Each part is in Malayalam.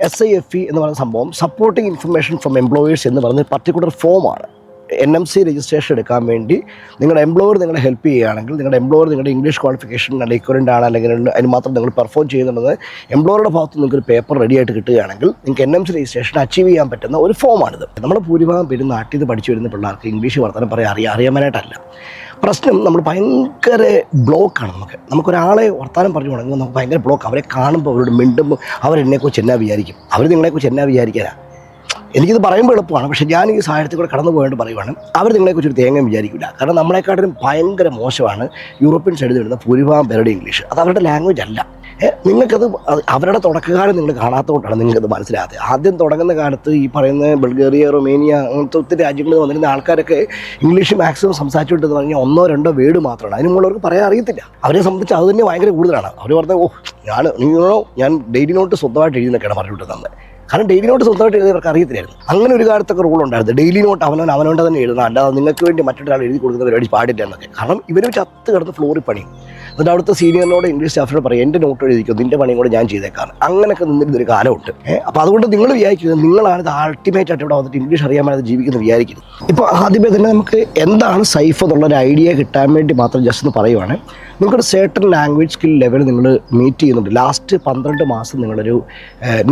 എസ് ഐ എഫ് ഇ എന്ന് പറയുന്ന സംഭവം സപ്പോർട്ടിംഗ് ഇൻഫർമേഷൻ ഫ്രം എംപ്ലോയേഴ്സ് എന്ന് പറയുന്ന പർട്ടിക്കുലർ ഫോമാണ് എൻ എം സി രജിസ്ട്രേഷൻ എടുക്കാൻ വേണ്ടി നിങ്ങളുടെ എംപ്ലോയർ നിങ്ങളെ ഹെൽപ്പ് ചെയ്യുകയാണെങ്കിൽ നിങ്ങളുടെ എംപ്ലോയർ നിങ്ങളുടെ ഇംഗ്ലീഷ് ക്വാളിഫിക്കേഷൻ അല്ലെങ്കിൽ ഇക്വലന്റ് ആണ് അല്ലെങ്കിൽ അതിന് മാത്രം നിങ്ങൾ പെർഫോം ചെയ്യുന്നുള്ളത് എംപ്ലോയറുടെ ഭാഗത്ത് നിങ്ങൾക്ക് ഒരു പേപ്പർ റെഡി ആയിട്ട് കിട്ടുകയാണെങ്കിൽ നിങ്ങൾക്ക് N M C registration achieve ചെയ്യാൻ പറ്റുന്ന ഒരു ഫോമാണിത് നമ്മൾ ഭൂരിഭാഗം പേര് നാട്ടിൽ നിന്ന് പഠിച്ചു വരുന്ന പിള്ളേർക്ക് ഇംഗ്ലീഷ് വർത്തനം പറയാൻ അറിയാം അറിയാനായിട്ടല്ല പ്രശ്നം നമ്മൾ ഭയങ്കര ബ്ലോക്കാണ് നമുക്ക്. നമുക്കൊരാളെ വർത്താനം പറഞ്ഞു തുടങ്ങുമ്പോൾ നമുക്ക് ഭയങ്കര ബ്ലോക്ക് അവരെ കാണുമ്പോൾ അവരോട് മിണ്ടുമ്പോൾ അവരെന്നെക്കുറിച്ച് എന്നാ വിചാരിക്കും? അവർ നിങ്ങളെക്കുറിച്ച് എന്നാ വിചാരിക്കാനാ? എനിക്കിത് പറയുമ്പോൾ എളുപ്പമാണ്. പക്ഷേ ഞാൻ ഈ സാഹചര്യത്തിൽ കൂടെ കടന്നു പോയിട്ട് പറയുവാണ്. അവർ നിങ്ങളെക്കുറിച്ച് ഒരു തേങ്ങ വിചാരിക്കില്ല. കാരണം നമ്മളെക്കാട്ടിലും ഭയങ്കര മോശമാണ് യൂറോപ്യൻ സൈഡിൽ വരുന്ന ഭൂരിഭാഗം പേരുടെ ഇംഗ്ലീഷ്. അത് അവരുടെ ലാംഗ്വേജ് അല്ല. നിങ്ങൾക്കത് അവരുടെ തുടക്കകാലം നിങ്ങൾ കാണാത്തതുകൊണ്ടാണ് നിങ്ങൾക്കത് മനസ്സിലാകാത്തത് ആദ്യം തുടങ്ങുന്ന കാലത്ത് ഈ പറയുന്ന ബൾഗേറിയ റൊമേനിയ അങ്ങനത്തെ ഒത്തിരി രാജ്യങ്ങളിൽ വന്നിരുന്ന ആൾക്കാരൊക്കെ ഇംഗ്ലീഷ് മാക്സിമം സംസാരിച്ചുകൊണ്ടെന്ന് പറഞ്ഞാൽ ഒന്നോ രണ്ടോ വേർഡ് മാത്രമാണ്. അതിന് മുകളിലവർക്ക് പറയാൻ അറിയത്തില്ല. അവരെ സംബന്ധിച്ച് അത് തന്നെ ഭയങ്കര കൂടുതലാണ്. അവർ പറഞ്ഞത് ഓ ഞാൻ നിങ്ങളോ ഞാൻ ഡെയിലി നോട്ട് സ്വന്തമായിട്ട് എഴുതുന്നൊക്കെയാണ് പറഞ്ഞിട്ട് തന്നെ കാരണം ഡെയിലി നോട്ട് സ്വന്തമായിട്ട് എഴുതിയവർക്ക് അറിയത്തില്ലായിരുന്നു. അങ്ങനെ ഒരു കാലത്തൊക്കെ റൂൾ ഉണ്ടായിരുന്നു. ഡെയിലി നോട്ട് അവനവൻ അവനോട് തന്നെ എഴുതണം അല്ലാതെ നിങ്ങൾക്ക് വേണ്ടി മറ്റൊരാൾ എഴുതി കൊടുക്കുന്ന പരിപാടി പാടില്ല എന്നൊക്കെ. കാരണം ഇവർ ചത്ത് കിടന്ന് ഫ്ലോറിൽ പണി എന്നിട്ട് അവിടുത്തെ സീനിയറിനോട് ഇംഗ്ലീഷ് സ്റ്റാഫിനോട് പറയും എന്റെ നോട്ട് എഴുതിക്കോ നിന്റെ പണിയും കൂടെ ഞാൻ ചെയ്തേക്കാണ് അങ്ങനെയൊക്കെ നിന്നിരുന്നൊരു കാലമുണ്ട്. അപ്പോൾ അതുകൊണ്ട് നിങ്ങൾ വിചാരിക്കുന്നത് നിങ്ങളാണ് ഇത് അൾട്ടിമേറ്റ് ആയിട്ട് ഇവിടെ വന്നിട്ട് ഇംഗ്ലീഷ് അറിയാൻ വേണ്ടി ജീവിക്കുന്നത് വിചാരിക്കുന്നത് ഇപ്പോൾ ആദ്യമേ തന്നെ നമുക്ക് എന്താണ് സൈഫ് എന്നുള്ളൊരു ഐഡിയ കിട്ടാൻ വേണ്ടി മാത്രം ജസ്റ്റ് ഒന്ന് പറയുവാണ്. നിങ്ങൾക്കൊരു സേർട്ടൺ ലാംഗ്വേജ് സ്കിൽ ലെവൽ നിങ്ങൾ മീറ്റ് ചെയ്യുന്നുണ്ട്. ലാസ്റ്റ് പന്ത്രണ്ട് മാസം നിങ്ങളൊരു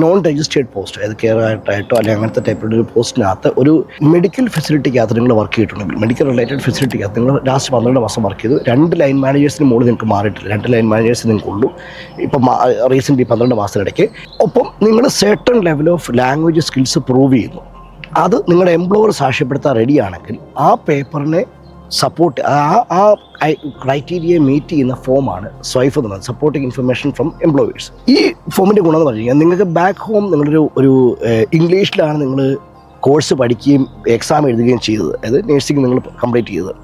നോൺ രജിസ്റ്റേർഡ് പോസ്റ്റ് അതായത് കെയർ ആയിട്ടോ അല്ലെങ്കിൽ അങ്ങനത്തെ ടൈപ്പിലുള്ള ഒരു പോസ്റ്റിനകത്ത് ഒരു മെഡിക്കൽ ഫെസിലിറ്റിക്കകത്ത് നിങ്ങൾ വർക്ക് ചെയ്തിട്ടുണ്ടെങ്കിൽ മെഡിക്കൽ റിലേറ്റഡ് ഫെസിലിറ്റിക്കകത്ത് നിങ്ങൾ ലാസ്റ്റ് പന്ത്രണ്ട് മാസം വർക്ക് ചെയ്തു. രണ്ട് ലൈൻ മാനേജേഴ്സിന് മുകളിൽ നിങ്ങൾക്ക് മാറിയിട്ടില്ല. രണ്ട് ലൈൻ മാനേജേഴ്സ് നിങ്ങൾക്കുള്ളൂ ഇപ്പം റീസെന്റ് പന്ത്രണ്ട് മാസത്തിനിടയ്ക്ക്. ഒപ്പം നിങ്ങൾ certain level of language skills prove ചെയ്യുന്നു. അത് നിങ്ങളുടെ എംപ്ലോയർ സാക്ഷ്യപ്പെടുത്താൻ റെഡിയാണെങ്കിൽ ആ പേപ്പറിനെ സപ്പോർട്ട് ആ ആ ക്രൈറ്റീരിയയെ മീറ്റ് ചെയ്യുന്ന ഫോമാണ് സ്വൈഫ് എന്ന് പറയുന്നത്. സപ്പോർട്ടിംഗ് ഇൻഫർമേഷൻ ഫ്രം എംപ്ലോയീസ് ഈ ഫോമിന്റെ ഗുണം പറഞ്ഞു കഴിഞ്ഞാൽ നിങ്ങൾക്ക് ബാക്ക് ഹോം നിങ്ങളൊരു ഒരു ഇംഗ്ലീഷിലാണ് നിങ്ങൾ കോഴ്സ് പഠിക്കുകയും എക്സാം എഴുതുകയും ചെയ്തത്. അതായത് നേഴ്സിംഗ് നിങ്ങൾ കംപ്ലീറ്റ് ചെയ്തത്.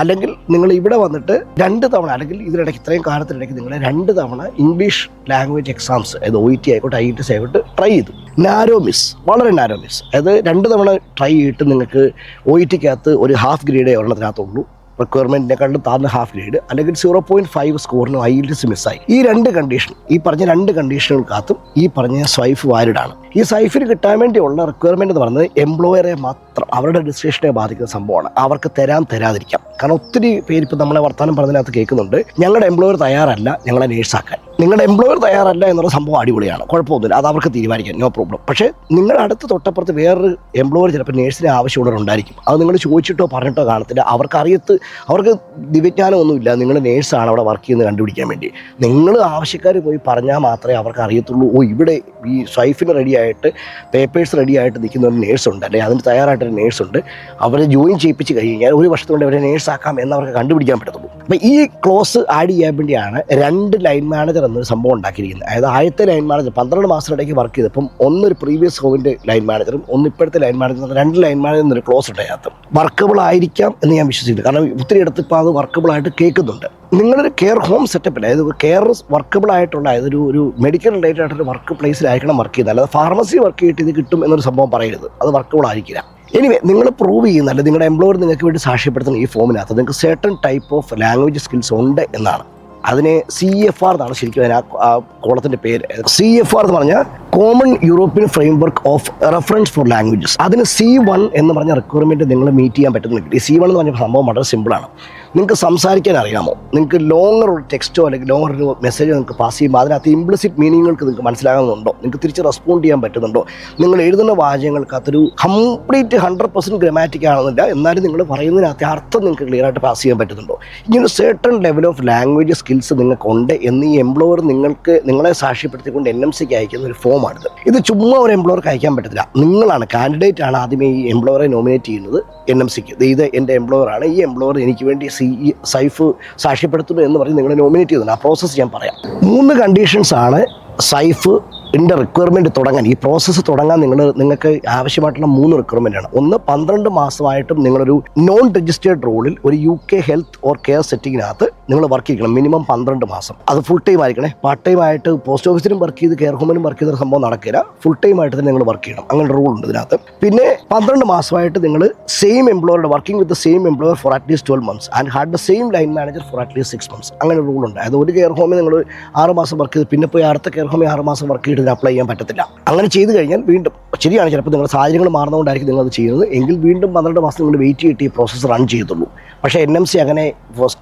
അല്ലെങ്കിൽ നിങ്ങൾ ഇവിടെ വന്നിട്ട് രണ്ട് തവണ അല്ലെങ്കിൽ ഇതിനിടയ്ക്ക് ഇത്രയും കാലത്തിനിടയ്ക്ക് നിങ്ങൾ രണ്ട് തവണ ഇംഗ്ലീഷ് ലാംഗ്വേജ് എക്സാംസ് അതായത് ഒ ടി ആയിക്കോട്ടെ ഐ ടി എസ് ആയിക്കോട്ടെ ട്രൈ ചെയ്തു. നാരോ മിസ് വളരെ നാരോ മിസ് അതായത് രണ്ട് തവണ ട്രൈ ചെയ്തിട്ട് നിങ്ങൾക്ക് ഒ ഇ ടിക്കകത്ത് ഒരു ഹാഫ് ഗ്രേഡേ ഒരെണ്ണത്തിനകത്തുള്ളൂ റിക്വയർമെന്റിനെക്കാളും താഴ്ന്ന ഹാഫ് ഗ്രേഡ് അല്ലെങ്കിൽ സീറോ പോയിന്റ് ഫൈവ് സ്കോറിനും ഐ മിസ്സായി ഈ രണ്ട് കണ്ടീഷൻ ഈ പറഞ്ഞ രണ്ട് കണ്ടീഷനുകൾക്കകത്തും ഈ പറഞ്ഞ സ്വൈഫ് വാലിഡ് ആണ്. ഈ സൈഫിന് കിട്ടാൻ വേണ്ടിയുള്ള റിക്വയർമെന്റ് എന്ന് പറയുന്നത് എംപ്ലോയറെ മാത്രം അവരുടെ രജിസ്ട്രേഷനെ ബാധിക്കുന്ന സംഭവമാണ്. അവർക്ക് തരാൻ തരാതിരിക്കാം. കാരണം ഒത്തിരി പേര് ഇപ്പം നമ്മളെ വർത്തമാനം പറഞ്ഞതിനകത്ത് കേൾക്കുന്നുണ്ട്. ഞങ്ങളുടെ എംപ്ലോയർ തയ്യാറല്ല ഞങ്ങളെ നേഴ്സാക്കാൻ നിങ്ങളുടെ എംപ്ലോയർ തയ്യാറല്ല എന്നുള്ള സംഭവം അടിപൊളിയാണ്. കുഴപ്പമൊന്നുമില്ല. അത് അവർക്ക് തീരുമാനിക്കാം. നോ പ്രോബ്ലം പക്ഷേ നിങ്ങളുടെ അടുത്ത് തൊട്ടപ്പുറത്ത് വേറൊരു എംപ്ലോയർ ചിലപ്പോൾ നേഴ്സിനെ ആവശ്യമുള്ളവരുണ്ടായിരിക്കും അത് നിങ്ങൾ ചോദിച്ചിട്ടോ പറഞ്ഞിട്ടോ കാണത്തില്ല. അവർക്ക് അറിയത്ത് അവർക്ക് ദിവ്യജ്ഞാനമൊന്നുമില്ല. നിങ്ങൾ നേഴ്സാണ് അവിടെ വർക്ക് ചെയ്യുന്നത് കണ്ടുപിടിക്കാൻ വേണ്ടി. നിങ്ങൾ ആവശ്യക്കാർ പോയി പറഞ്ഞാൽ മാത്രമേ അവർക്ക് അറിയത്തുള്ളൂ. ഓ ഇവിടെ ഈ സ്വൈഫിന് റെഡി ആയിട്ട് പേപ്പേഴ്സ് റെഡി ആയിട്ട് നിൽക്കുന്ന ഒരു നേഴ്സ് ഉണ്ട്. അല്ലെങ്കിൽ അതിന് തയ്യാറായിട്ടൊരു നേഴ്സ് ഉണ്ട്. അവരെ ജോയിൻ ചെയ്യിപ്പിച്ച് കഴിഞ്ഞാൽ ഒരു വർഷത്തുകൊണ്ട് അവരെ നേഴ്സ് ആക്കാം എന്ന് അവർക്ക് കണ്ടുപിടിക്കാൻ പറ്റത്തുള്ളൂ. അപ്പോൾ ഈ ക്ലോസ് ആഡ് ചെയ്യാൻ വേണ്ടിയാണ് രണ്ട് ലൈൻ മാനേജർ എന്നൊരു സംഭവം ഉണ്ടാക്കിയിരിക്കുന്നത്. അതായത് ആദ്യത്തെ ലൈൻ മാനേജർ പന്ത്രണ്ട് മാസത്തിനിടയ്ക്ക് വർക്ക് ചെയ്തപ്പം ഒന്നൊരു പ്രീവിയസ് ഹോമിന്റെ ലൈൻ മാനേജറും ഒന്ന് ഇപ്പോഴത്തെ ലൈൻ മാനേജർ രണ്ട് ലൈൻ മാനേജർ എന്നൊരു ക്ലോസ് ഉണ്ട് വർക്കബിൾ ആയിരിക്കാം എന്ന് ഞാൻ വിശ്വസിക്കുന്നു. കാരണം ഒത്തിരി ഇടത്ത് ഇപ്പോൾ അത് വർക്കബിൾ ആയിട്ട് കേൾക്കുന്നുണ്ട്. നിങ്ങളൊരു കെയർ ഹോം സെറ്റപ്പിൽ അതായത് കെയർ വർക്കബിൾ ആയിട്ടുള്ള അതായത് ഒരു ഒരു മെഡിക്കൽ റിലേറ്റഡ് ആയിട്ടൊരു വർക്ക് പ്ലേസിലായിരിക്കണം വർക്ക് ചെയ്യുന്നത്. അല്ലാതെ ഫാർമസി വർക്ക് ചെയ്തിട്ട് ഇത് കിട്ടും എന്നൊരു സംഭവം പറയരുത്. അത് വർക്കബിൾ ആയിരിക്കില്ല. എനിവേ നിങ്ങൾ പ്രൂവ് ചെയ്യുന്ന അല്ലെങ്കിൽ നിങ്ങളുടെ എംപ്ലോയർ നിങ്ങൾക്ക് വേണ്ടി സാക്ഷ്യപ്പെടുത്തുന്ന ഈ ഫോമിനകത്ത് നിങ്ങൾക്ക് certain type of language skills ഉണ്ട് എന്നാണ്. അതിനെ സി എഫ് ആർ എന്നാണ് ശരിക്കും ആ കോളത്തിന്റെ പേര്. സി എഫ് ആർ എന്ന് പറഞ്ഞാൽ common European framework of reference for languages അതിന് സി വൺ എന്ന് പറഞ്ഞ റിക്വയർമെന്റ് നിങ്ങൾ മീറ്റ് ചെയ്യാൻ പറ്റുന്ന കിട്ടി സി വൺ എന്ന് പറഞ്ഞ സംഭവം വളരെ സിമ്പിളാണ് നിങ്ങൾക്ക് സംസാരിക്കാൻ അറിയാമോ? നിങ്ങൾക്ക് ലോങ്ങർ ഒരു ടെക്സ്റ്റോ അല്ലെങ്കിൽ ലോങ്ങർ ഒരു മെസ്സേജോ നിങ്ങൾക്ക് പാസ് ചെയ്യുമ്പോൾ അതിനകത്ത് ഇംപ്ലിസിറ്റ് മീനിങ്ങൾക്ക് നിങ്ങൾക്ക് മനസ്സിലാകുന്നുണ്ടോ? നിങ്ങൾക്ക് തിരിച്ച് റെസ്പോണ്ട് ചെയ്യാൻ പറ്റുന്നുണ്ടോ? നിങ്ങൾ എഴുതുന്ന വാചകങ്ങൾക്കകത്തൊരു കംപ്ലീറ്റ് ഹൺഡ്രഡ് പെർസെന്റ് ഗ്രമാറ്റിക് ആണെന്നില്ല. എന്നാലും നിങ്ങൾ പറയുന്നതിനകത്ത് അർത്ഥം നിങ്ങൾക്ക് ക്ലിയർ ആയിട്ട് പാസ് ചെയ്യാൻ പറ്റുന്നുണ്ടോ? ഇങ്ങനെ certain level of language skills നിങ്ങൾക്കുണ്ട് എന്ന് ഈ എംപ്ലോയർ നിങ്ങൾക്ക് നിങ്ങളെ സാക്ഷ്യപ്പെടുത്തിക്കൊണ്ട് എൻ എം സിക്ക് അയക്കുന്ന ഒരു ഫോമാണിത് ഇത് ചുമ്മാ ഒരു എംപ്ലോയർക്ക് അയക്കാൻ പറ്റത്തില്ല. നിങ്ങളാണ് കാൻഡിഡേറ്റ് ആണ് ആദ്യമേ ഈ എംപ്ലോയറെ നോമിനേറ്റ് ചെയ്യുന്നത് എൻ എം സിക്ക് ഇത് എന്റെ എംപ്ലോയർ ആണ്. ഈ എംപ്ലോയർ എനിക്ക് വേണ്ടി സി സൈഫ് സാക്ഷ്യപ്പെടുത്തുന്നു എന്ന് പറഞ്ഞ് നിങ്ങളെ നോമിനേറ്റ് ചെയ്യുന്നുണ്ട്. ആ പ്രോസസ്സ് ഞാൻ പറയാം. മൂന്ന് കണ്ടീഷൻസ് ആണ് സൈഫ് ഇതിന്റെ റിക്വയർമെന്റ് തുടങ്ങാൻ. ഈ പ്രോസസ്സ് തുടങ്ങാൻ നിങ്ങൾ നിങ്ങൾക്ക് ആവശ്യമായിട്ടുള്ള മൂന്ന് റിക്വയർമെന്റ് ആണ്. ഒന്ന് പന്ത്രണ്ട് മാസമായിട്ടും നിങ്ങളൊരു നോൺ രജിസ്റ്റേർഡ് റോളിൽ ഒരു U K health or care സെറ്റിങ്ങിനകത്ത് നിങ്ങൾ വർക്ക് ചെയ്യണം. മിനിമം പന്ത്രണ്ട് മാസം. അത് ഫുൾ ടൈം ആയിരിക്കണേ. പാർട്ട് ടൈം ആയിട്ട് പോസ്റ്റ് ഓഫീസിലും വർക്ക് ചെയ്ത് കെയർ ഹോമിലും വർക്ക് ചെയ്ത സംഭവം നടക്കില്ല. ഫുൾ ടൈം ആയിട്ട് തന്നെ നിങ്ങൾ വർക്ക് ചെയ്യണം. അങ്ങനെ റൂൾ ഉണ്ട് ഇതിനകത്ത്. പിന്നെ പന്ത്രണ്ട് മാസമായിട്ട് നിങ്ങൾ same എംപ്ലോയറുടെ working with same employer for at least twelve months and had the same line manager for at least six months അങ്ങനെ റൂൾ ഉണ്ട്. അതായത് ഒരു കെയർ ഹോമിൽ നിങ്ങൾ ആറ് മാസം വർക്ക് ചെയ്ത് പിന്നെ പോയി അടുത്ത കെയർ ഹോമിൽ ആറ് മാസം വർക്ക് ചെയ്തിട്ട് അപ്ലൈ ചെയ്യാൻ പറ്റത്തില്ല. അങ്ങനെ ചെയ്ത് കഴിഞ്ഞാൽ വീണ്ടും ശരിയാണ്. ചിലപ്പോൾ നിങ്ങളുടെ സാഹചര്യങ്ങൾ മാറുന്നതുകൊണ്ടായിരിക്കും നിങ്ങൾ അത് ചെയ്യുന്നത്. എങ്കിൽ വീണ്ടും പന്ത്രണ്ട് മാസം നിങ്ങൾ വെയിറ്റ് ചെയ്തിട്ട് ഈ പ്രോസസ്സ് റൺ ചെയ്യത്തുള്ളൂ. പക്ഷേ എൻ എം സി അങ്ങനെ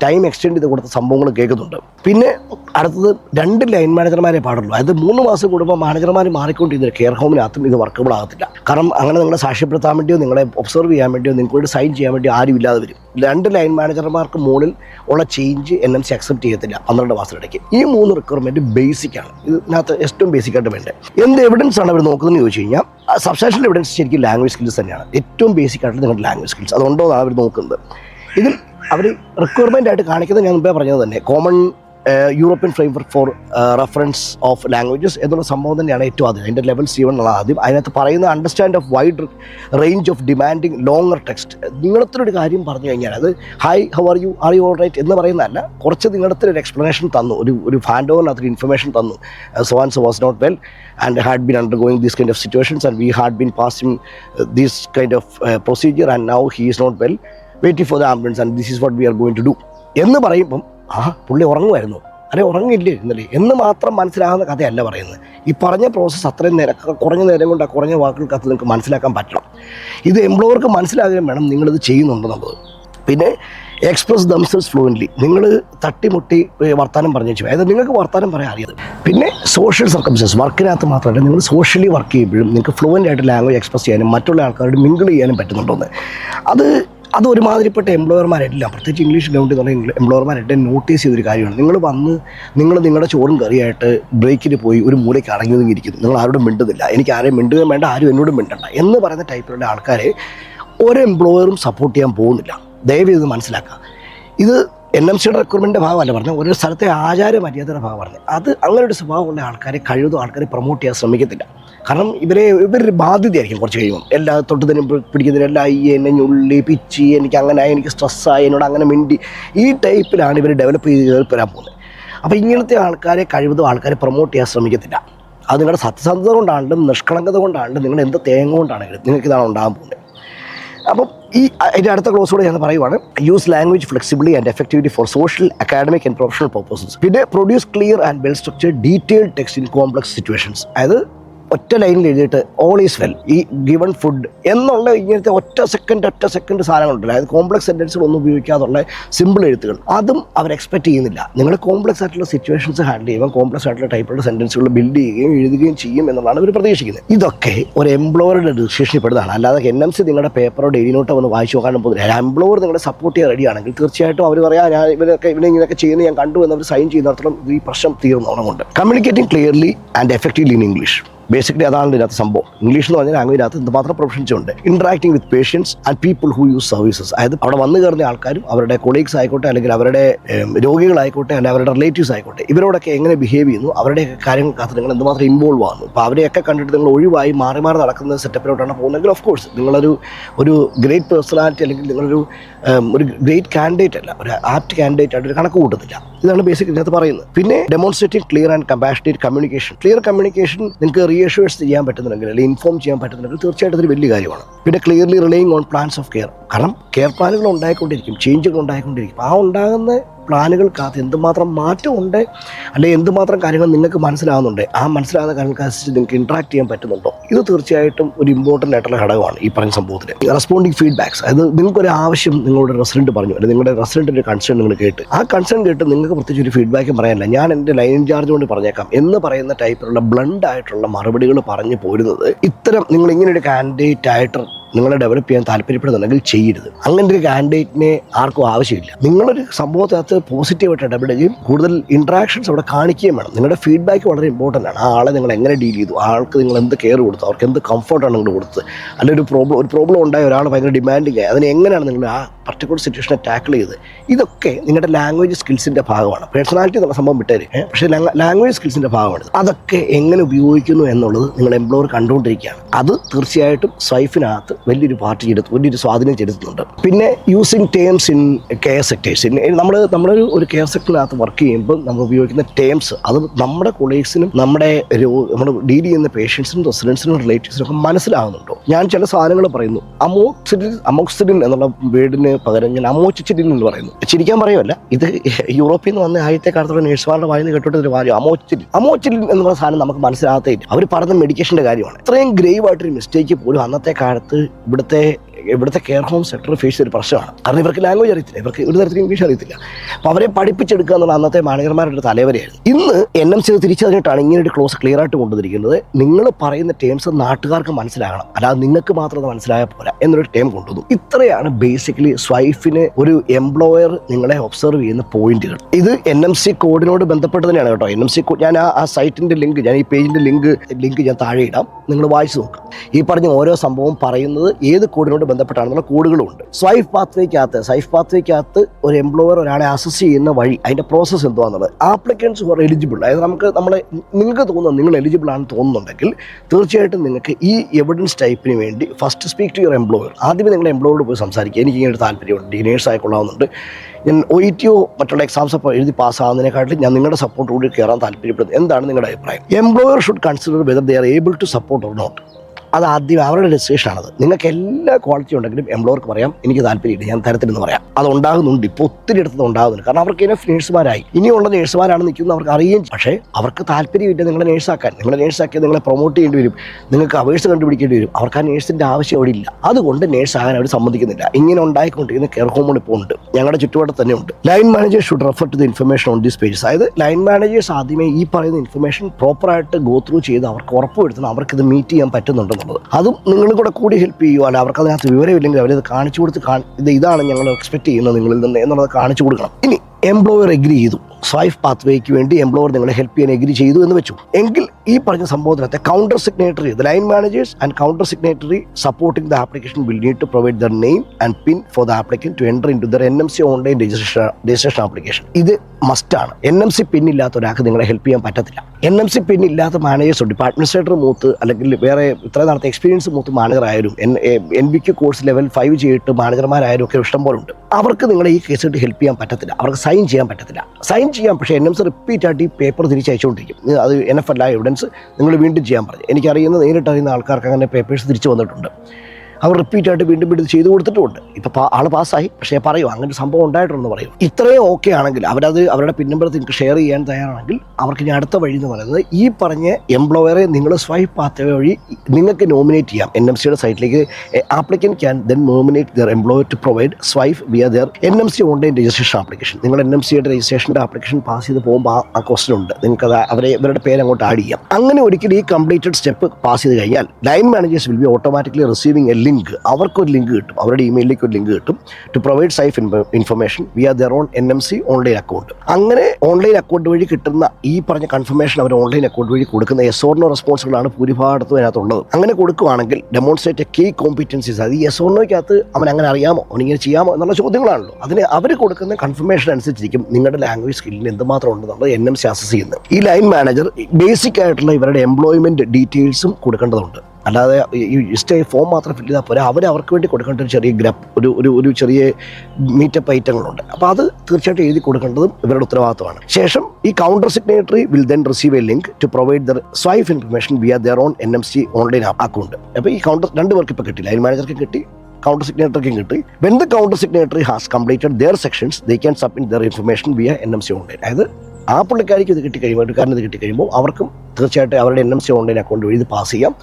ടൈം എക്സ്റ്റെൻഡ് ചെയ്ത് കൊടുത്ത സംഭവങ്ങൾ കേൾക്കുന്നുണ്ട്. പിന്നെ അടുത്തത് രണ്ട് ലൈൻ മാനേജർമാരെ പാടുള്ളൂ. അതായത് മൂന്ന് മാസം കൂടുമ്പോൾ മാനേജർമാർ മാറിക്കൊണ്ടിരുന്ന കെയർ ഹോമിനകത്തും ഇത് വർക്കബിൾ ആകത്തില്ല. കാരണം അങ്ങനെ നിങ്ങളെ സാക്ഷ്യപ്പെടുത്താൻ വേണ്ടിയോ നിങ്ങളെ ഒബ്സർവ് ചെയ്യാൻ വേണ്ടിയോ വേണ്ടി സൈൻ ചെയ്യാൻ വേണ്ടി ആരും ഇല്ലാതെ വരും. രണ്ട് ലൈൻ മാനേജർമാർക്ക് മുകളിൽ ഉള്ള change N M C accept ചെയ്യത്തില്ല. പന്ത്രണ്ട് മാസത്തിനിടയ്ക്ക്. ഈ മൂന്ന് റിക്വയർമെന്റ് ബേസിക്കാണ് ഇതിനകത്ത് ഏറ്റവും ബേസിക്കായിട്ട് വേണ്ടത് എന്ത് എവിഡൻസ് ആണ് അവർ നോക്കുന്നതെന്ന് ചോദിച്ചു കഴിഞ്ഞാൽ സബ്സ്റ്റാൻഷ്യൽ എവിഡൻസ് ശരിക്കും ലാംഗ്വേജ് സ്കിൽസ് തന്നെയാണ്. ഏറ്റവും ബേസിക് ആയിട്ട് നിങ്ങളുടെ ലാംഗ്വേജ് സ്കിൽസ് അതുകൊണ്ടോ അവർ നോക്കുന്നത്. ഇതിൽ അവർ റിക്വയർമെന്റ് ആയിട്ട് കാണിക്കുന്നത് ഞാൻ മുമ്പേ പറഞ്ഞത് തന്നെ. Common European framework for reference of languages എന്നുള്ള സംഭവം തന്നെയാണ് ഏറ്റവും ആദ്യം. അതിന്റെ ലെവൽ സി വൺ എന്നുള്ള ആദ്യം. അതിനകത്ത് പറയുന്ന understand of wide range of demanding longer text നിങ്ങളത്തിലൊരു കാര്യം പറഞ്ഞു കഴിഞ്ഞാൽ അത് hi how are you are you all right എന്ന് പറയുന്നതല്ല. കുറച്ച് നിങ്ങളത്തിൽ ഒരു എക്സ്പ്ലനേഷൻ തന്നു. ഒരു ഒരു ഫാൻഡോറിനകത്തൊരു ഇൻഫർമേഷൻ തന്നു. So and so was not well and had been undergoing these kind of situations and we had been passing these kind of procedure and now he is not well waiting for the ambulance and this is what we are going to do എന്ന് പറയുമ്പം ആ പുള്ളി ഉറങ്ങുമായിരുന്നു. അല്ലെ ഉറങ്ങില്ലേ ഇന്നലെ. എന്ന് മാത്രം മനസ്സിലാകുന്ന കഥയല്ല പറയുന്നത്. ഈ പറഞ്ഞ പ്രോസസ്സ് അത്രയും നേരം കുറഞ്ഞ നേരം കൊണ്ട് ആ കുറഞ്ഞ വാക്കുകൾക്കകത്ത് നിങ്ങൾക്ക് മനസ്സിലാക്കാൻ പറ്റണം. ഇത് എംപ്ലോയർക്ക് മനസ്സിലാകുകയും വേണം നിങ്ങളിത് ചെയ്യുന്നുണ്ടെന്നുള്ളത് പിന്നെ എക്സ്പ്രസ് ദംസൽസ് ഫ്ലുവന്റ്ലി നിങ്ങൾ തട്ടിമുട്ടി വർത്താനം പറഞ്ഞു വെച്ചു. അതായത് നിങ്ങൾക്ക് വർത്താനം പറയാൻ അറിയത് പിന്നെ സോഷ്യൽ സർക്കംസ്റ്റൻസ് വർക്കിനകത്ത് മാത്രമല്ല നിങ്ങൾ സോഷ്യലി വർക്ക് ചെയ്യുമ്പോഴും നിങ്ങൾക്ക് ഫ്ലുവന്റ് ആയിട്ട് ലാംഗ്വേജ് എക്സ്പ്രസ് ചെയ്യാനും മറ്റുള്ള ആൾക്കാരോട് മിങ്കിൾ ചെയ്യാനും പറ്റുന്നുണ്ടോന്ന് അത് അത് ഒരുമാതിരിപ്പെട്ട എംപ്ലോയർമാരെല്ലാം പ്രത്യേകിച്ച് ഇംഗ്ലീഷ് എന്ന് പറഞ്ഞ എംപ്ലോയർമാരെല്ലാം നോട്ടീസ് ചെയ്തൊരു കാര്യമാണ്. നിങ്ങൾ വന്ന് നിങ്ങൾ നിങ്ങളുടെ ചോറും കറിയായിട്ട് ബ്രേക്കിൽ പോയി ഒരു മൂലയ്ക്ക് അടങ്ങി ഒതുങ്ങിയിരിക്കുന്നു നിങ്ങൾ ആരോടും മിണ്ടുന്നില്ല. എനിക്ക് ആരെയും മിണ്ടുകയും വേണ്ട ആരും എന്നോട് മിണ്ടണ്ട എന്ന് പറയുന്ന ടൈപ്പിലുള്ള ആൾക്കാരെ ഒരു എംപ്ലോയറും സപ്പോർട്ട് ചെയ്യാൻ പോകുന്നില്ല. ദയവ് ഇത് മനസ്സിലാക്കുക. ഇത് എൻ എം സിയുടെ റിക്രൂട്ട്മെന്റിന്റെ ഭാഗമല്ല പറഞ്ഞു ഒരു സ്ഥലത്തെ ആചാര മര്യാദയുടെ ഭാഗം പറഞ്ഞത് അത് അങ്ങനെ ഒരു സ്വഭാവമുള്ള ആൾക്കാരെ കഴിവതും ആൾക്കാരെ പ്രൊമോട്ട് ചെയ്യാൻ ശ്രമിക്കത്തില്ല. കാരണം ഇവരെ ഇവരൊരു ബാധ്യതയായിരിക്കും കുറച്ച് കഴിയുമ്പോൾ. എല്ലാ തൊട്ട് തന്നെ പിടിക്കുന്നതിന് എല്ലാം ഈ എന്നെ ഞുള്ളി പിച്ചി എനിക്ക് അങ്ങനെ ആയി എനിക്ക് സ്ട്രെസ്സായി എന്നോട് അങ്ങനെ മിണ്ടി. ഈ ടൈപ്പിലാണ് ഇവർ ഡെവലപ്പ് ചെയ്ത് വരാൻ പോകുന്നത്. അപ്പോൾ ഇങ്ങനത്തെ ആൾക്കാരെ കഴിവതും ആൾക്കാരെ പ്രൊമോട്ട് ചെയ്യാൻ ശ്രമിക്കത്തില്ല. അത് നിങ്ങളുടെ സത്യസന്ധത കൊണ്ടാണെങ്കിലും നിഷ്കളങ്കത കൊണ്ടാണെങ്കിലും നിങ്ങൾ എന്ത് തേങ്ങ കൊണ്ടാണെങ്കിലും നിങ്ങൾക്ക് ഇതാണ് ഉണ്ടാകാൻ പോകുന്നത്. അപ്പം ഈ അതിന്റെ അടുത്ത ക്ലോസ് കൂടെ ഞാൻ പറയുവാണ്. Use language flexibly and effectivity for social academic and professional purposes പിന്നെ produce clear and well structure detailed text in complex situations അതായത് ഒറ്റ ലൈനിൽ എഴുതിയിട്ട് ഓൾ ഈസ് വെൽ ഈ ഗിവൺ ഫുഡ് എന്നുള്ള ഇങ്ങനത്തെ ഒറ്റ സെക്കൻഡ് ഒറ്റ സെക്കൻഡ് സാധനങ്ങളുണ്ടല്ലോ. അതായത് കോംപ്ലക്സ് സെന്റൻസുകൾ ഒന്നും ഉപയോഗിക്കാതുള്ള സിമ്പിൾ എഴുത്തുകൾ. അതും അവർ എക്സ്പെക്ട് ചെയ്യുന്നില്ല. നിങ്ങൾ കോംപ്ലക്സ് ആയിട്ടുള്ള സിറ്റുവേഷൻസ് ഹാൻഡിൽ ചെയ്യുമ്പോൾ കോംപ്ലക്സ് ആയിട്ടുള്ള ടൈപ്പുള്ള സെന്റൻസുകൾ ബിൽഡ് ചെയ്യുകയും എഴുതുകയും ചെയ്യും എന്നുള്ളതാണ് അവർ പ്രതീക്ഷിക്കുന്നത്. ഇതൊക്കെ ഒരു എംപ്ലോയറുടെ ഡിസിഷനിൽ പെടുന്നതാണ് അല്ലാതെ എൻ എം സി നിങ്ങളുടെ പേപ്പറോ ഡെയിലി നോട്ടോ ഒന്ന് വായിച്ചു നോക്കാനും പോകുന്നില്ല. എംപ്ലോയർ നിങ്ങളെ സപ്പോർട്ട് ചെയ്യാൻ റെഡിയാണെങ്കിൽ തീർച്ചയായിട്ടും അവർ പറയാം ഞാൻ ഇവരൊക്കെ ഇവനെ ഇങ്ങനെയൊക്കെ ചെയ്യുന്നത് ഞാൻ കണ്ടു എന്നവർ സൈൻ ചെയ്യുന്നിടത്തോളം ഈ പ്രശ്നം തീർന്നോണമുണ്ട് communicating clearly and effectively in English basically അതാണ് ഇതിനകത്ത് സംഭവം. ഇംഗ്ലീഷിൽ എന്ന് പറഞ്ഞാൽ ലാംഗ്വേജിനകത്ത് എന്തുമാത്രം പ്രൊഫഷൻസ് ഉണ്ട്. Interacting with patients and people who use services അതായത് അവിടെ വന്നു കയറുന്ന ആൾക്കാരും അവരുടെ കൊളീഗ്സ് ആയിക്കോട്ടെ അല്ലെങ്കിൽ അവരുടെ രോഗികളായിക്കോട്ടെ അല്ലെങ്കിൽ അവരുടെ റിലേറ്റീവ്സ് ആയിക്കോട്ടെ ഇവരോടൊക്കെ എങ്ങനെ ബിഹേവ് ചെയ്യുന്നു അവരുടെ കാര്യങ്ങൾക്കകത്ത് നിങ്ങൾ എന്തുമാത്രം ഇൻവോൾവ് ആകുന്നു അപ്പോൾ അവരെയൊക്കെ കണ്ടിട്ട് നിങ്ങൾ ഒഴിവായി മാറി മാറി നടക്കുന്ന സെറ്റപ്പിലോട്ടാണ് പോകുന്നതെങ്കിൽ ഓഫ് കോഴ്സ് നിങ്ങളൊരു ഒരു ഗ്രേറ്റ് പേഴ്സണാലിറ്റി അല്ലെങ്കിൽ നിങ്ങളൊരു ഒരു ഗ്രേറ്റ് കാൻഡിഡേറ്റ് അല്ല ഒരു ആപ്റ്റ് കാൻഡിഡേറ്റ് ആയിട്ട് ഒരു കണക്ക് കൂട്ടത്തില്ല ഇതാണ് ബേസിക് ഇതിനകത്ത് പറയുന്നത്. പിന്നെ demonstrating clear and compassionate communication clear communication നിങ്ങൾക്ക് റീഅഷ്യൂർസ് ചെയ്യാൻ പറ്റുന്നുണ്ടെങ്കിൽ അല്ലെങ്കിൽ ഇൻഫോം ചെയ്യാൻ പറ്റുന്നുണ്ടെങ്കിൽ തീർച്ചയായിട്ടും ഒരു വലിയ കാര്യമാണ്. പിന്നെ clearly relaying on plans of care കാരണം കെയർ പ്ലാനുകൾ ഉണ്ടായിക്കൊണ്ടിരിക്കും ചേഞ്ചുകൾ ഉണ്ടായിക്കൊണ്ടിരിക്കും. ആ ഉണ്ടാകുന്ന പ്ലാനുകൾക്കകത്ത് എന്തുമാത്രം മാറ്റമുണ്ട് അല്ലെങ്കിൽ എന്തുമാത്രം കാര്യങ്ങൾ നിങ്ങൾക്ക് മനസ്സിലാകുന്നുണ്ട് ആ മനസ്സിലാകുന്ന കാര്യങ്ങൾക്കനുസരിച്ച് നിങ്ങൾക്ക് ഇൻട്രാക്ട് ചെയ്യാൻ പറ്റുന്നുണ്ടോ? ഇത് തീർച്ചയായിട്ടും ഒരു ഇമ്പോർട്ടന്റ് ആയിട്ടുള്ള ഘടകമാണ് ഈ പറഞ്ഞ സംഭവത്തിൽ റെസ്പോണ്ടിങ് ഫീഡ്ബാക്സ് അതായത് നിങ്ങൾക്കൊരു ആവശ്യം നിങ്ങളുടെ റെസിഡന്റ് പറഞ്ഞു അല്ലെങ്കിൽ നിങ്ങളുടെ റെസിഡന്റിന്റെ കൺസേൺ നിങ്ങൾ കേട്ട്. ആ കൺസേൺ കേട്ട് നിങ്ങൾക്ക് പ്രത്യേകിച്ച് ഒരു ഫീഡ്ബാക്കും പറയാനില്ല. ഞാൻ എന്റെ ലൈൻ ഇൻചാർജ് കൊണ്ട് പറഞ്ഞേക്കാം. എന്ന് പറയുന്ന ടൈപ്പിലുള്ള ബ്ലണ്ട് ആയിട്ടുള്ള മറുപടികൾ പറഞ്ഞു പോരുന്നത് ഇത്തരം നിങ്ങൾ ഇങ്ങനെ ഒരു കാൻഡിഡേറ്റ് ആയിട്ട് നിങ്ങളെ ഡെവലപ്പ് ചെയ്യാൻ താല്പര്യപ്പെടുന്നുണ്ടെങ്കിൽ ചെയ്യരുത്. അങ്ങനെ ഒരു കാൻഡിഡേറ്റിനെ ആർക്കും ആവശ്യമില്ല. നിങ്ങളൊരു സംഭവത്തിനകത്ത് പോസിറ്റീവായിട്ട് ഇടപെടുകയും കൂടുതൽ ഇൻട്രാക്ഷൻസ് അവിടെ കാണിക്കുകയും വേണം. നിങ്ങളുടെ ഫീഡ്ബാക്ക് വളരെ ഇമ്പോർട്ടന്റ് ആണ്. ആ ആളെ നിങ്ങൾ എങ്ങനെ ഡീൽ ചെയ്തു? ആൾക്ക് നിങ്ങൾ എന്ത് കെയർ കൊടുത്തു? അവർക്ക് എന്ത് കംഫർട്ടാണ് നിങ്ങൾ കൊടുത്തത്? അല്ലെങ്കിൽ ഒരു പ്രോബ്ലം ഒരു പ്രോബ്ലം ഉണ്ടായ ഒരാൾ ഭയങ്കര ഡിമാൻഡിങ് ആയി. അതിനെ എങ്ങനെയാണ് നിങ്ങൾ ആ പർട്ടിക്കുലർ സിറ്റുവേഷനെ ടാക്കിൾ ചെയ്ത് ഇതൊക്കെ നിങ്ങളുടെ ലാംഗ്വേജ് സ്കിൽസിന്റെ ഭാഗമാണ്. പേഴ്സണാലിറ്റി എന്നുള്ള സംഭവം വിട്ടേര്. പക്ഷേ ലാംഗ്വേജ് സ്കിൽസിന്റെ ഭാഗമാണ് അതൊക്കെ എങ്ങനെ ഉപയോഗിക്കുന്നു എന്നുള്ളത് നിങ്ങൾ എംപ്ലോയർ കണ്ടുകൊണ്ടിരിക്കുകയാണ്. അത് തീർച്ചയായിട്ടും സ്വൈഫിനകത്ത് വലിയൊരു പാർട്ടി എടുത്ത് വലിയൊരു സ്വാധീനം ചെലുത്തുന്നുണ്ട് പിന്നെ using terms in care sectors നമ്മൾ നമ്മളൊരു ഒരു കെയർ സെക്ടറിനകത്ത് വർക്ക് ചെയ്യുമ്പോൾ നമ്മൾ ഉപയോഗിക്കുന്ന ടേംസ് അത് നമ്മുടെ കൊളീഗ്സിനും നമ്മുടെ നമ്മൾ ഡീൽ ചെയ്യുന്ന പേഷ്യൻസിനും റെസിഡൻസിനും റിലേറ്റീവ്സിനും ഒക്കെ മനസ്സിലാകുന്നുണ്ടോ ഞാൻ ചില സാധനങ്ങൾ പറയുന്നു. അമോക്സിഡിൻ അമോക്സിഡിൻ എന്നുള്ള വേർഡിന് പകരം ഞാൻ അമോച്ചിഡിൻ എന്ന് പറയുന്നു. ചിരിക്കാൻ പറയുമല്ല ഇത് യൂറോപ്പിൽ നിന്ന് വന്ന ആദ്യത്തെ കാലത്തുള്ള നേഴ്സുമാരുടെ വായിന്ന് കേട്ടോട്ട് ഒരു കാര്യം അമോച്ചിഡിൻ അമോച്ചിഡിൻ എന്ന് പറയുന്ന സാധനം നമുക്ക് മനസ്സിലാകത്തേയില്ല അവർ പറഞ്ഞ മെഡിക്കേഷന്റെ കാര്യമാണ്. ഇത്രയും ഗ്രേവ് ആയിട്ടൊരു മിസ്റ്റേക്ക് പോലും അന്നത്തെ കാലത്ത് ഇവിടുത്തെ ഇവിടുത്തെ കെയർ ഹോം സെക്ടർ ഫേസ് ചെയ്തൊരു പ്രശ്നമാണ്. കാരണം ഇവർക്ക് ലാംഗ്വേജ് അറിയത്തില്ല. ഇവർക്ക് ഒരു തരത്തിൽ ഇംഗ്ലീഷ് അറിയത്തില്ല. അപ്പോൾ അവരെ പഠിപ്പിച്ചെടുക്കുക എന്നുള്ള അന്നത്തെ മാനേജർമാരുടെ തലവരെയായിരുന്നു. ഇന്ന് എൻ എം സി തിരിച്ചറിഞ്ഞിട്ടാണ് ഇങ്ങനെ ഒരു ക്ലോസ് ക്ലിയർ ആയിട്ട് കൊണ്ടുവന്നിരിക്കുന്നത്. നിങ്ങൾ പറയുന്ന ടേംസ് നാട്ടുകാർക്ക് മനസ്സിലാകണം. അല്ലാതെ നിങ്ങൾക്ക് മാത്രം അത് മനസ്സിലായാൽ പോരാ എന്നൊരു ടേം കൊണ്ടുവന്നു. ഇത്രയാണ് ബേസിക്കലി സ്വൈഫിന് ഒരു എംപ്ലോയർ നിങ്ങളെ ഒബ്സർവ് ചെയ്യുന്ന പോയിന്റുകൾ ഇത് എൻ എം സി കോഡിനോട് ബന്ധപ്പെട്ട് തന്നെയാണ് കേട്ടോ. എൻ എം സി കോഡ് ഞാൻ ആ സൈറ്റിന്റെ ലിങ്ക് ഞാൻ ഈ പേജിന്റെ ലിങ്ക് ലിങ്ക് ഞാൻ താഴെ ഇടാം. നിങ്ങൾ വായിച്ചു നോക്കാം. ഈ പറഞ്ഞ ഓരോ സംഭവം പറയുന്നത് ഏത് കോഡിനോട് ബന്ധപ്പെട്ടാണെന്നുള്ള കോഡുകളും ഉണ്ട് സ്വൈഫ് പാത്വേക്കകത്ത് സ്വൈഫ് പാത്വേക്കകത്ത് ഒരു എംപ്ലോയർ ഒരാളെ അസസ് ചെയ്യുന്ന വഴി അതിന്റെ പ്രോസസ്സ് എന്തുവാന്നുള്ളത് ആപ്ലിക്കൻസ് ഫോർ എലിജിബിൾ അതായത് നമുക്ക് നമ്മളെ നിങ്ങൾക്ക് തോന്നുന്നു നിങ്ങൾ എലിജിബിൾ ആണെന്ന് തോന്നുന്നുണ്ടെങ്കിൽ തീർച്ചയായിട്ടും നിങ്ങൾക്ക് ഈ എവിഡൻസ് ടൈപ്പിന് വേണ്ടി first speak to your employer ആദ്യമേ നിങ്ങളുടെ എംപ്ലോയറോട് പോയി സംസാരിക്കുക. എനിക്ക് ഇങ്ങനെ ഒരു താല്പര്യമുണ്ട്. ആയി ആയിക്കൊള്ളാവുന്നുണ്ട് ഞാൻ ഒ ഇ ടി ഒ മറ്റുള്ള എക്സാംസ് ഒക്കെ എഴുതി പാസ്സാകുന്നതിനെക്കാട്ടിലും ഞാൻ നിങ്ങളുടെ സപ്പോർട്ട് കൂടി കയറാൻ താല്പര്യപ്പെടുന്നത് എന്താണ് നിങ്ങളുടെ അഭിപ്രായം? Employer should consider whether they are able to support or not അത് ആദ്യം അവരുടെ ഡെസിഷനാണത് നിങ്ങൾക്ക് എല്ലാ ക്വാളിറ്റി ഉണ്ടെങ്കിലും എംപ്ലോയർക്ക് പറയാം എനിക്ക് താല്പര്യമില്ല ഞാൻ തരത്തിലെന്ന് പറയാം. അത് ഉണ്ടാകുന്നുണ്ട് ഇപ്പോൾ ഒത്തിരി ഇടത്തത് ഉണ്ടാകുന്നുണ്ട്. കാരണം അവർക്ക് ഇതിനെ നേഴ്സുമാരായി ഇനിയുള്ള നേഴ്സുമാരാണ് നിൽക്കുന്നത് അവർക്ക് അറിയുകയും പക്ഷേ അവർക്ക് താല്പര്യമില്ല നിങ്ങളെ നേഴ്സാക്കാൻ നിങ്ങളെ നേഴ്സാക്കി നിങ്ങളെ പ്രൊമോട്ട് ചെയ്യേണ്ടി വരും. നിങ്ങൾക്ക് അവേഴ്സ് കണ്ടുപിടിക്കേണ്ടി വരും. അവർക്ക് ആ നേഴ്സിന്റെ ആവശ്യം അവിടെ ഇല്ല. അതുകൊണ്ട് നേഴ്സാകാൻ അവർ സമ്മതിക്കുന്നില്ല. ഇങ്ങനെ ഉണ്ടായിക്കൊണ്ടിരിക്കുന്ന കെയർ ഹോമുകൾ ഇപ്പോൾ ഉണ്ട്. ഞങ്ങളുടെ ചുറ്റുപാട് തന്നെ ഉണ്ട്. Line manager should refer to the information on this pages അതായത് ലൈൻ മാനേജേഴ്സ് ആദ്യമേ ഈ പറയുന്ന ഇൻഫർമേഷൻ പ്രോപ്പറായിട്ട് ഗോ ത്രൂ ചെയ്ത് അവർക്ക് ഉറപ്പ് വരുത്തണം അവർക്ക് ഇത് മീറ്റ് ചെയ്യാൻ പറ്റുന്നുണ്ടെന്നുള്ളത് അതും നിങ്ങൾ കൂടെ കൂടി ഹെൽപ്പ് ചെയ്യുവാണ് അവർക്ക് അതിനകത്ത് വിവരമില്ലെങ്കിൽ അവരത് കാണിച്ചു കൊടുത്ത് ഇത് ഇതാണ് ഞങ്ങൾ എക്സ്പെക്ട് ചെയ്യുന്നത് നിങ്ങളിൽ നിന്ന് എന്നുള്ളത് കാണിച്ചു കൊടുക്കണം. ഇനി എംപ്ലോയർ എഗ്രി ചെയ്തു. സ്വൈഫ് പാത്വേക്ക് വേണ്ടി എംപ്ലോയർ നിങ്ങളെ ഹെൽപ്പ് ചെയ്യാൻ എഗ്രി ചെയ്തു എന്ന് വെച്ചു. എങ്കിൽ ഈ പറഞ്ഞ സംബോധനത്തെ counter signatory the line managers and counter signatory supporting the application will need to provide their name and PIN for the applicant to enter into their N M C online registration registration application ഇത് മസ്റ്റാണ് എൻ എം സി പിൻ ഇല്ലാത്ത ഒരാൾക്ക് നിങ്ങളെ ഹെൽപ്പ് ചെയ്യാൻ പറ്റത്തില്ല. എൻ എം സി പിൻ ഇല്ലാത്ത മാനേജേഴ്സ് ഉണ്ട്. അഡ്മിനിസ്ട്രേറ്റർ മൂത്ത് അല്ലെങ്കിൽ വേറെ ഇത്ര നടത്തിയ എക്സ്പീരിയൻസ് മൂത്ത് മാനേജർ ആയാലും N N B Q course level five ചെയ്തിട്ട് മാനേജർമാരായാലും ഒക്കെ ഇഷ്ടം പോലെ ഉണ്ട് അവർക്ക് നിങ്ങളെ ഈ കേസിട്ട് ഹെൽപ്പ് ചെയ്യാൻ പറ്റത്തില്ല. അവർക്ക് സൈൻ ചെയ്യാൻ പറ്റത്തില്ല. സൈൻ ചെയ്യാൻ പക്ഷേ എൻ എം സി റിപ്പീറ്റായിട്ട് ഈ പേപ്പർ തിരിച്ചയച്ചുകൊണ്ടിരിക്കും അത് എൻ എഫ് അല്ല എവിഡൻസ് നിങ്ങൾ വീണ്ടും ചെയ്യാൻ പറഞ്ഞു. എനിക്കറിയുന്ന നേരിട്ട് അറിയുന്ന ആൾക്കാർക്ക് അങ്ങനെ പേപ്പേഴ്സ് തിരിച്ചു വന്നിട്ടുണ്ട്. അവർ റിപ്പീറ്റ് ആയിട്ട് വീണ്ടും വീണ്ടും ചെയ്തു കൊടുത്തിട്ടുമുണ്ട്. ഇപ്പൊ ആൾ പാസ്സായി. പക്ഷേ പറയൂ അങ്ങനെ ഒരു സംഭവം ഉണ്ടായിട്ടുണ്ടെന്ന് പറയും. ഇത്രയും ഓക്കെ ആണെങ്കിൽ അവരത് അവരുടെ പിൻ നിങ്ങൾക്ക് ഷെയർ ചെയ്യാൻ തയ്യാറാണെങ്കിൽ അവർക്ക് ഇനി അടുത്ത വഴി എന്ന് പറയുന്നത് ഈ പറഞ്ഞ എംപ്ലോയറെ നിങ്ങൾ സ്വൈപ്പ് പാത്ത വഴി നിങ്ങൾക്ക് നോമിനേറ്റ് ചെയ്യാം. എൻ എം സിയുടെ സൈറ്റിലേക്ക് applicant can then nominate their employer to provide swife via their N M C online registration application നിങ്ങൾ എൻ എം സിയുടെ രജിസ്ട്രേഷന്റെ ആപ്ലിക്കേഷൻ പാസ് ചെയ്ത് പോകുമ്പോൾ ആ- ആ ക്വസ്റ്റൻ ഉണ്ട്. നിങ്ങൾക്ക് അത് അവരെ ഇവരുടെ പേര് അങ്ങോട്ട് ആഡ് ചെയ്യാം. അങ്ങനെ ഒരിക്കലും ഈ കംപ്ലീറ്റഡ് സ്റ്റെപ്പ് പാസ് ചെയ്ത് കഴിഞ്ഞാൽ line managers will be automatically receiving a link അവർക്കൊരു ലിങ്ക് കിട്ടും. അവരുടെ ഇമെയിലിലേക്ക് ഒരു ലിങ്ക് കിട്ടും. To provide sife information via their on N M C online account അങ്ങനെ ഓൺലൈൻ അക്കൗണ്ട് വഴി കിട്ടുന്ന ഈ പറഞ്ഞ കൺഫർമേഷൻ അവർ ഓൺലൈൻ അക്കൗണ്ട് വഴി കൊടുക്കുന്ന എസ് ഓർണോ റെസ്പോൺസുകളാണ് ഭൂരിഭാഗത്തും അതിനകത്തുള്ളത്. അങ്ങനെ കൊടുക്കുകയാണെങ്കിൽ ഡെമോൺസ്ട്രേറ്റ് എ കീ കോമ്പിറ്റൻസീസ് അത് ഈ എസ് ഓർണോയ്ക്കകത്ത് അവൻ അങ്ങനെ അറിയാമോ? അവനിങ്ങനെ ചെയ്യാമോ? എന്നുള്ള ചോദ്യങ്ങളാണല്ലോ. അതിന് അവർ കൊടുക്കുന്ന കൺഫർമേഷൻ അനുസരിച്ചിരിക്കും നിങ്ങളുടെ ലാംഗ്വേജ് സ്കില്ലിന് എന്തുമാത്രം ഉണ്ടെന്നുള്ളത് എൻ എം സി അസസ് ചെയ്യുന്നത്. ഈ ലൈൻ മാനേജർ ബേസിക് ആയിട്ടുള്ള ഇവരുടെ എംപ്ലോയ്മെന്റ് ഡീറ്റെയിൽസും കൊടുക്കേണ്ടതുണ്ട്. അല്ലാതെ ഈ ജസ്റ്റ് ഫോം മാത്രം ഫില്ല് ചെയ്താൽ പോരാ. അവർ അവർക്ക് വേണ്ടി കൊടുക്കേണ്ട ഒരു ചെറിയ ഗ്രപ്പ് ഒരു ഒരു ഒരു ചെറിയ മീറ്റപ്പ് ഐറ്റങ്ങളുണ്ട്. അപ്പോൾ അത് തീർച്ചയായിട്ടും എഴുതി കൊടുക്കേണ്ടതും ഇവരുടെ ഉത്തരവാദിത്തമാണ് ശേഷം ഈ counter signatory will then receive a link to provide their swife information via their on N M C online account അപ്പോൾ ഈ കൗണ്ടർ രണ്ട് പേർക്ക് ഇപ്പോൾ കിട്ടി. ലൈൻ മാനേജർക്ക് കിട്ടി കൗണ്ടർ സിഗ്നേറ്ററിക്കും കിട്ടി. When the counter signatory has completed their sections they can submit their information via N M C online അതായത് ആ പുള്ളിക്കാരിക്ക് ഇത് കിട്ടിക്കഴിയുമ്പോൾ കാരണം ഇത് കിട്ടിക്കഴിയുമ്പോൾ അവർക്കും തീർച്ചയായിട്ടും അവരുടെ N M C online account വഴി ഇത് പാസ് ചെയ്യാം.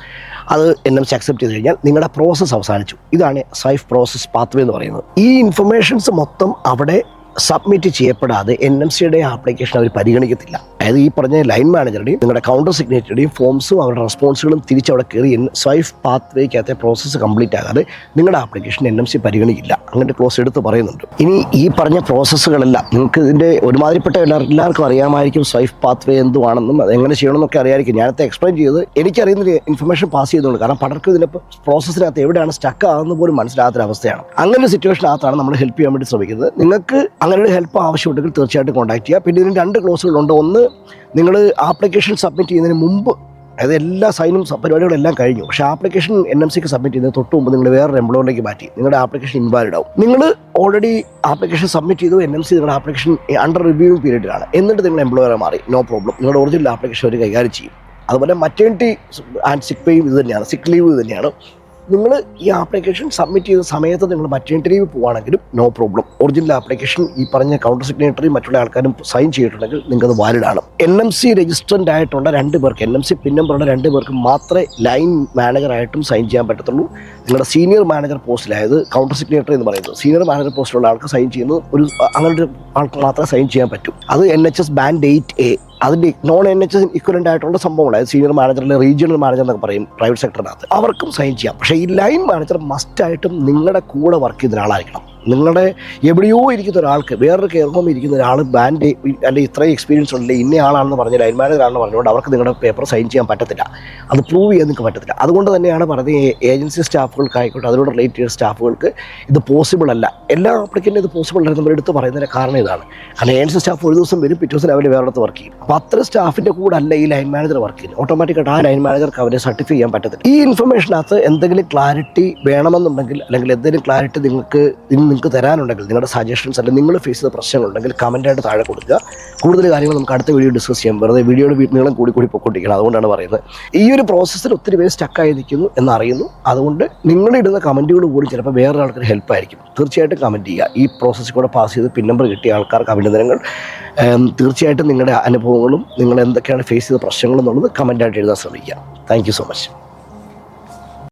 അത് എൻ എം സി അക്സെപ്റ്റ് ചെയ്ത് കഴിഞ്ഞാൽ നിങ്ങളുടെ പ്രോസസ്സ് അവസാനിച്ചു. ഇതാണ് സൈഫ് പ്രോസസ് പാത്വേ എന്ന് പറയുന്നത്. ഈ ഇൻഫർമേഷൻസ് മൊത്തം അവിടെ സബ്മിറ്റ് ചെയ്യപ്പെടാതെ എൻ എം സിയുടെ ആപ്ലിക്കേഷൻ അവർ പരിഗണിക്കത്തില്ല. അതായത് ഈ പറഞ്ഞ ലൈൻ മാനേജറുടെയും നിങ്ങളുടെ കൗണ്ടർ സിഗ്നേറ്ററുടെയും ഫോംസും അവരുടെ റെസ്പോൺസുകളും തിരിച്ചവിടെ കയറി എൻ സ്വൈഫ് പാത്ത് വേക്കകത്തെ പ്രോസസ്സ് കംപ്ലീറ്റ് ആകാതെ നിങ്ങളുടെ ആപ്ലിക്കേഷൻ എൻ എം സി പരിഗണിക്കില്ല. അങ്ങനെ ക്ലോസ് എടുത്ത് പറയുന്നുണ്ട്. ഇനി ഈ പറഞ്ഞ പ്രോസസ്സുകളെല്ലാം നിങ്ങൾക്ക് ഇതിന്റെ ഒരുമാതിരിപ്പെട്ട എല്ലാവർക്കും അറിയാമായിരിക്കും സ്വൈഫ് പാത്ത് വേ എന്തുവാണെന്നും അത് എങ്ങനെ ചെയ്യണമെന്നൊക്കെ അറിയാമായിരിക്കും. ഞാനത്തെ എക്സ്പ്ലെയിൻ ചെയ്ത് എനിക്കറിയുന്ന ഇൻഫർമേഷൻ പാസ് ചെയ്തുകൊണ്ട് കാരണം പലർക്കും ഇതിന്റെ പ്രോസസ്സിനകത്ത് എവിടെയാണ് സ്റ്റക്ക് ആകുന്നത് പോലും മനസ്സിലാകാത്തൊരവസ്ഥയാണ് അങ്ങനെ ഒരു സിറ്റുവേഷനകത്താണ് നമ്മൾ ഹെൽപ്പ് ചെയ്യാൻ വേണ്ടി ശ്രമിക്കുന്നത്. നിങ്ങൾക്ക് അങ്ങനെ ഒരു ഹെൽപ്പ് ആവശ്യമുണ്ടെങ്കിൽ തീർച്ചയായിട്ടും കോൺടാക്ട് ചെയ്യുക. പിന്നെ ഇതിന് രണ്ട് ക്ലോസുകളുണ്ട് ഒന്ന് നിങ്ങൾ ആപ്ലിക്കേഷൻ സബ്മിറ്റ് ചെയ്യുന്നതിന് മുമ്പ് അതായത് എല്ലാ സൈനും പരിപാടികളെല്ലാം കഴിഞ്ഞു. പക്ഷേ ആപ്ലിക്കേഷൻ എൻ എം സിക്ക് സബ്മിറ്റ് ചെയ്യുന്നത് തൊട്ട് മുമ്പ് നിങ്ങൾ വേറൊരു എംപ്ലോയിലേക്ക് മാറ്റി. നിങ്ങളുടെ ആപ്ലിക്കേഷൻ ഇൻവാലിഡ് ആവും. നിങ്ങൾ ഓൾറെഡി ആപ്ലിക്കേഷൻ സബ്മിറ്റ് ചെയ്തു. എൻ എം സി നിങ്ങളുടെ ആപ്ലിക്കേഷൻ അണ്ടർ റിവ്യൂ പീരീഡിലാണ് എന്നിട്ട് നിങ്ങൾ എംപ്ലോയറെ മാറി. നോ പ്രോബ്ലം നിങ്ങളുടെ ഒറിജിനൽ ആപ്ലിക്കേഷൻ അവർ കൈകാര്യം ചെയ്യും. അതുപോലെ മറ്റേണിറ്റി ആൻഡ് സിക്ക് പേയും ഇത് തന്നെയാണ്. സിക്ക് ലീവ് തന്നെയാണ്. നിങ്ങൾ ഈ ആപ്ലിക്കേഷൻ സബ്മിറ്റ് ചെയ്ത സമയത്ത് നിങ്ങൾ മറ്റേണിറ്റി ലീവ് പോവുകയാണെങ്കിലും നോ പ്രോബ്ലം ഒറിജിനൽ ആപ്ലിക്കേഷൻ ഈ പറഞ്ഞ കൗണ്ടർ സിഗ്നേറ്ററി മറ്റുള്ള ആൾക്കാരും സൈൻ ചെയ്തിട്ടുണ്ടെങ്കിൽ അത് വാലിഡ് ആണ്. എൻ എം സി രജിസ്റ്റർഡ് ആയിട്ടുള്ള രണ്ട് പേർക്ക് എൻ എം സി പിൻ നമ്പറുള്ള രണ്ട് പേർക്ക് മാത്രമേ ലൈൻ മാനേജറായിട്ടും സൈൻ ചെയ്യാൻ പറ്റത്തുള്ളൂ. നിങ്ങളുടെ സീനിയർ മാനേജർ പോസ്റ്റിലായത് കൗണ്ടർ സിഗ്നേറ്ററി എന്ന് പറയുന്നത് സീനിയർ മാനേജർ പോസ്റ്റിലുള്ള ആൾക്ക് സൈൻ ചെയ്യുന്നത് ഒരു അങ്ങനെ ഒരു ആൾക്ക് മാത്രമേ സൈൻ ചെയ്യാൻ പറ്റൂ. അത് N H S band eight A അതിന്റെ non N H S equivalent ആയിട്ടുള്ള സംഭവങ്ങൾ അതായത് സീനിയർ മാനേജറിലെ റീജിയണൽ മാനേജർ എന്നൊക്കെ പറയും പ്രൈവറ്റ് സെക്ടറിനകത്ത് അവർക്കും സൈൻ ചെയ്യാം. പക്ഷേ ഈ ലൈൻ മാനേജർ മസ്റ്റായിട്ടും നിങ്ങളുടെ കൂടെ വർക്ക് ചെയ്ത ഒരാളായിരിക്കണം. നിങ്ങളുടെ എവിടെയോ ഇരിക്കുന്ന ഒരാൾക്ക് വേറൊരു കെയർ ഇരിക്കുന്ന ഒരാൾ ബാൻഡ് അല്ലെങ്കിൽ ഇത്രയും എക്സ്പീരിയൻസ് ഉണ്ടല്ലേ ഇന്ന ആളാണെന്ന് പറഞ്ഞ് ലൈൻ മാനേജറാണെന്ന് പറഞ്ഞുകൊണ്ട് അവർക്ക് നിങ്ങളുടെ പേപ്പർ സൈൻ ചെയ്യാൻ പറ്റത്തില്ല. അത് പ്രൂവ് ചെയ്യാൻ നിങ്ങൾക്ക് പറ്റത്തില്ല. അതുകൊണ്ട് തന്നെയാണ് പറഞ്ഞത് ഏജൻസി സ്റ്റാഫുകൾക്കായിക്കോട്ടെ അതിനോട് റിലേറ്റ് ചെയ്ത സ്റ്റാഫുകൾക്ക് ഇത് പോസിബിൾ അല്ല. എല്ലാ ആപ്ലിക്കന്റും ഇത് പോസിബിൾ അല്ല നമ്മൾ എടുത്ത് പറയുന്നതിന് കാരണം ഇതാണ്. കാരണം ഏജൻസി സ്റ്റാഫ് ഒരു ദിവസം വരും പിറ്റേ ദിവസം അവർ വേറെ വർക്ക് ചെയ്യും. അപ്പോൾ അത്ര സ്റ്റാഫിന്റെ കൂടെ അല്ല ഈ ലൈൻ മാനേജർ വർക്ക് ചെയ്യുന്നത്. ഓട്ടോമാറ്റിക്കായിട്ട് ആ ലൈൻ മാനേജർക്ക് അവരെ സർട്ടിഫൈ ചെയ്യാൻ പറ്റത്തില്ല. ഈ ഇൻഫർമേഷനകത്ത് എന്തെങ്കിലും ക്ലാരിറ്റി വേണമെന്നുണ്ടെങ്കിൽ അല്ലെങ്കിൽ എന്തെങ്കിലും ക്ലാരിറ്റി നിങ്ങൾക്ക് ഇനി നിങ്ങൾക്ക് തരാനുണ്ടെങ്കിൽ നിങ്ങളുടെ സജഷൻസ് അല്ലെങ്കിൽ നിങ്ങൾ ഫേസ് ചെയ്ത പ്രശ്നങ്ങളുണ്ടെങ്കിൽ കമന്റായിട്ട് താഴെ കൊടുക്കുക. കൂടുതൽ കാര്യങ്ങൾ നമുക്ക് അടുത്ത വീഡിയോ ഡിസ്കസ് ചെയ്യാം. വെറുതെ വീഡിയോയുടെ നീളം കൂടി കൂടി പൊക്കൊണ്ടിരിക്കണം അതുകൊണ്ടാണ് പറയുന്നത്. ഈ ഒരു പ്രോസസ്സിൽ ഒത്തിരി പേര് സ്റ്റക്കായി നിൽക്കുന്നു എന്നറിയുന്നു. അതുകൊണ്ട് നിങ്ങൾ ഇടുന്ന കമന്റുകൾ കൂടി ചിലപ്പോൾ വേറെ ആൾക്കാർ ഹെൽപ്പ് ആയിരിക്കും. തീർച്ചയായിട്ടും കമന്റ് ചെയ്യുക. ഈ പ്രോസസ്സിൽ കൂടെ പാസ് ചെയ്ത് പിൻ നമ്പർ കിട്ടിയ ആൾക്കാർക്ക് അഭിനന്ദനങ്ങൾ. തീർച്ചയായിട്ടും നിങ്ങളുടെ അനുഭവങ്ങളും നിങ്ങൾ എന്തൊക്കെയാണ് ഫേസ് ചെയ്ത പ്രശ്നങ്ങളും എന്നുള്ളത് കമന്റായിട്ട് എഴുതാൻ ശ്രമിക്കുക. Thank so much